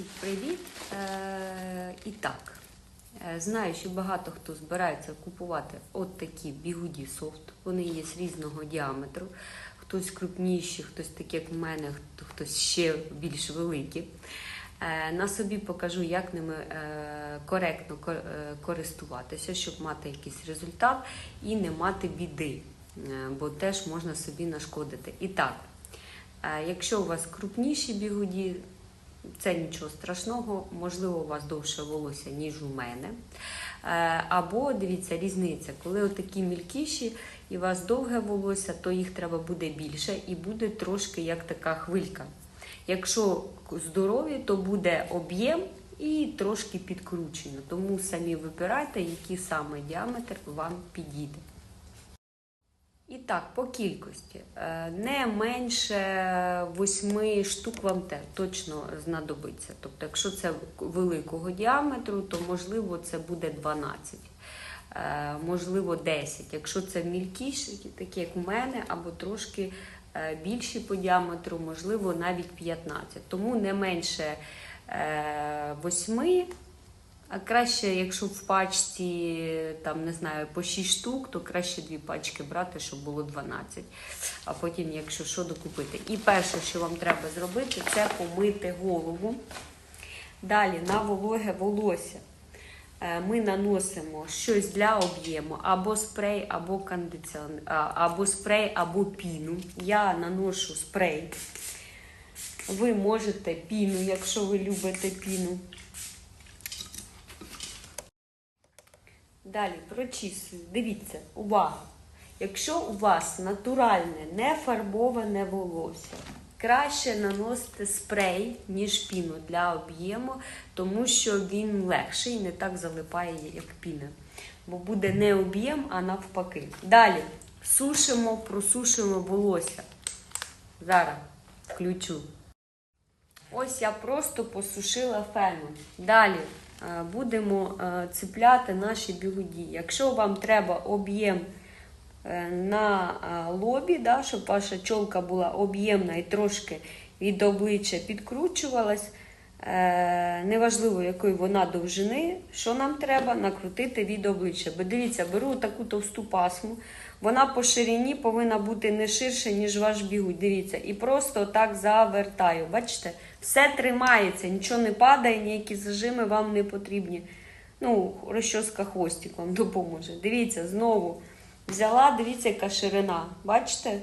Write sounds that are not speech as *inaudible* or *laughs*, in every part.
Всім привіт! Е, і так, е, знаю, що багато хто збирається купувати от такі бігуді софт. Вони є з різного діаметру. Хтось крупніші, хтось такі, як в мене, хтось ще більш великі. Е, На собі покажу, як ними е, коректно ко- е, користуватися, щоб мати якийсь результат і не мати біди, е, бо теж можна собі нашкодити. І так, е, якщо у вас крупніші бігуді, це нічого страшного, можливо, у вас довше волосся, ніж у мене. Е, Або дивіться, різниця, коли отакі мілкіші і у вас довге волосся, то їх треба буде більше і буде трошки як така хвилька. Якщо здорові, то буде об'єм і трошки підкручено. Тому самі вибирайте, який саме діаметр вам підійде. І так, по кількості. Е, Не менше 8 штук вам те точно знадобиться. Тобто, якщо це великого діаметру, то можливо це буде 12, е, можливо 10. Якщо це мілкіші, такі як у мене, або трошки е, більші по діаметру, можливо навіть 15. Тому не менше 8. А краще, якщо в пачці там не знаю по 6 штук, то краще дві пачки брати, щоб було 12. А потім, якщо що, докупити. І перше, що вам треба зробити, це помити голову. Далі на вологе волосся е, ми наносимо щось для об'єму, або спрей, або кондиціонер, а, або спрей, або піну. Я наношу спрей. Ви можете піну, якщо ви любите піну. Далі прочісую. Дивіться, увага! Якщо у вас натуральне, не фарбоване волосся, краще наносити спрей, ніж піну для об'єму, тому що він легший і не так залипає, як піна. Бо буде не об'єм, а навпаки. Далі сушимо, просушуємо волосся. Зараз включу. Ось я просто посушила феном. Далі будемо е, цепляти наші бігуді. Якщо вам треба об'єм е, на е, лобі, да, щоб ваша чолка була об'ємна і трошки від обличчя підкручувалась, е, неважливо, якої вона довжини, що нам треба накрутити від обличчя. Бо дивіться, беру таку товсту пасму, вона по ширині повинна бути не ширше, ніж ваш бігудь. Дивіться, і просто так завертаю. Бачите, все тримається, нічого не падає, ніякі зажими вам не потрібні. Ну, розчоска хвостик вам *laughs* допоможе. Дивіться, знову взяла, дивіться, яка ширина. Бачите?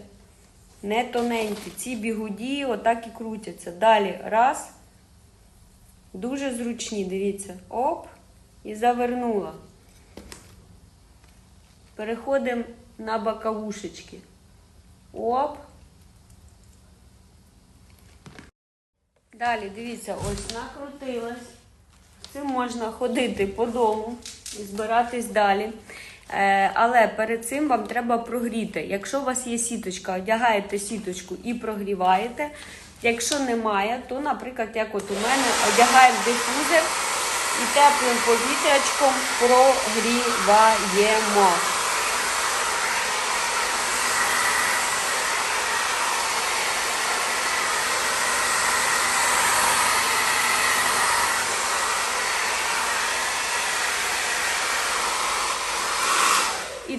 Не тоненькі. Ці бігуді отак і крутяться. Далі, раз. Дуже зручні, дивіться. Оп. І завернула. Переходимо на боковушечки. Оп. Далі, дивіться, ось накрутилась. Цим можна ходити по дому і збиратись далі. Е, але перед цим вам треба прогріти. Якщо у вас є сіточка, одягаєте сіточку і прогріваєте. Якщо немає, то, наприклад, як от у мене, одягаємо дифузор і теплим повітрячком прогріваємо.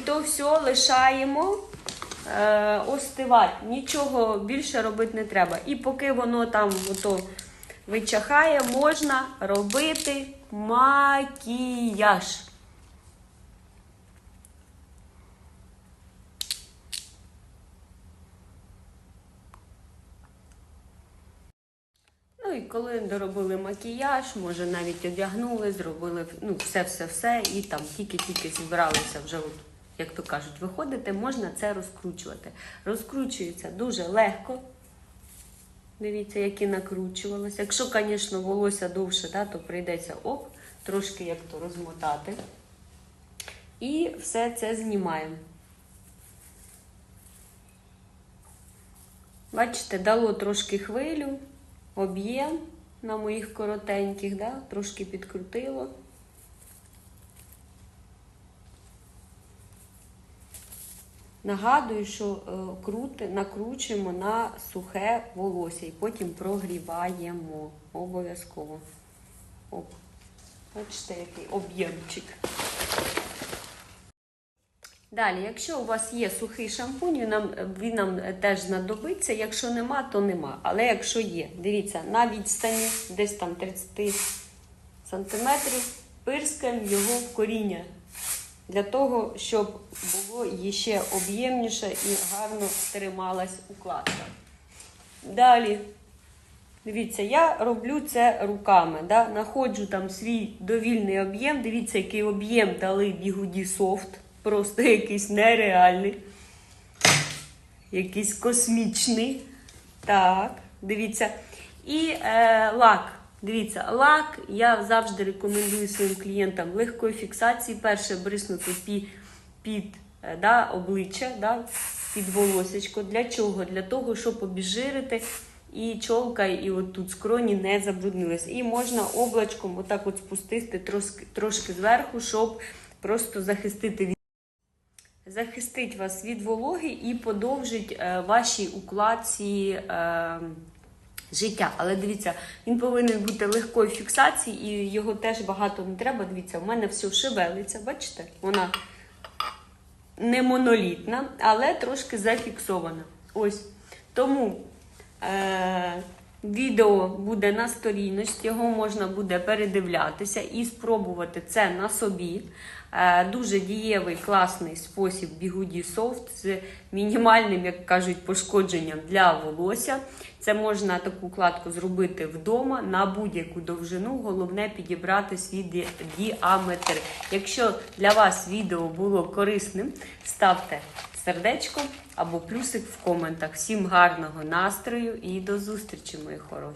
То все лишаємо е, остивати. Нічого більше робити не треба. І поки воно там ото вичахає, можна робити макіяж. Ну і коли доробили макіяж, може навіть одягнули, зробили ну, все-все-все, і там тільки-тільки зібралися вже, от, як то кажуть, виходити, можна це розкручувати. Розкручується дуже легко. Дивіться, які накручувалося. Якщо, звісно, волосся довше, да, то прийдеться оп, трошки як то розмотати. І все це знімаємо. Бачите, дало трошки хвилю, об'єм на моїх коротеньких, да? трошки підкрутило. Нагадую, що е, накручуємо на сухе волосся і потім прогріваємо обов'язково. Оп. Бачите, який об'ємчик. Далі, якщо у вас є сухий шампунь, нам, він нам теж знадобиться. Якщо нема, то нема. Але якщо є, дивіться, на відстані десь там 30 сантиметрів пирскаємо його в коріння. Для того, щоб було ще об'ємніше і гарно трималась укладка. Далі, дивіться, я роблю це руками. Да? Находжу там свій довільний об'єм. Дивіться, який об'єм дали бігуді софт. Просто якийсь нереальний. Якийсь космічний. Так, дивіться. І е, лак. Дивіться, лак я завжди рекомендую своїм клієнтам легкої фіксації. Перше бриснути під, під е, да, обличчя, да, під волосечко. Для чого? Для того, щоб обіжирити і чолка, і от тут скроні не забруднились. І можна облачком отак от спустити трошки, трошки зверху, щоб просто захистити від захистить вас від вологи і подовжить е, вашій укладці е, життя. Але дивіться, він повинен бути легкої фіксації, і його теж багато не треба. Дивіться, в мене все шевелиться, бачите? Вона не монолітна, але трошки зафіксована. Ось. Тому е, відео буде на сторінності, його можна буде передивлятися і спробувати це на собі. Е, дуже дієвий, класний спосіб бігуді софт з мінімальним, як кажуть, пошкодженням для волосся. Це можна таку кладку зробити вдома на будь-яку довжину. Головне підібрати свій діаметр. Якщо для вас відео було корисним, ставте сердечко або плюсик в коментах. Всім гарного настрою і до зустрічі, мої хороші!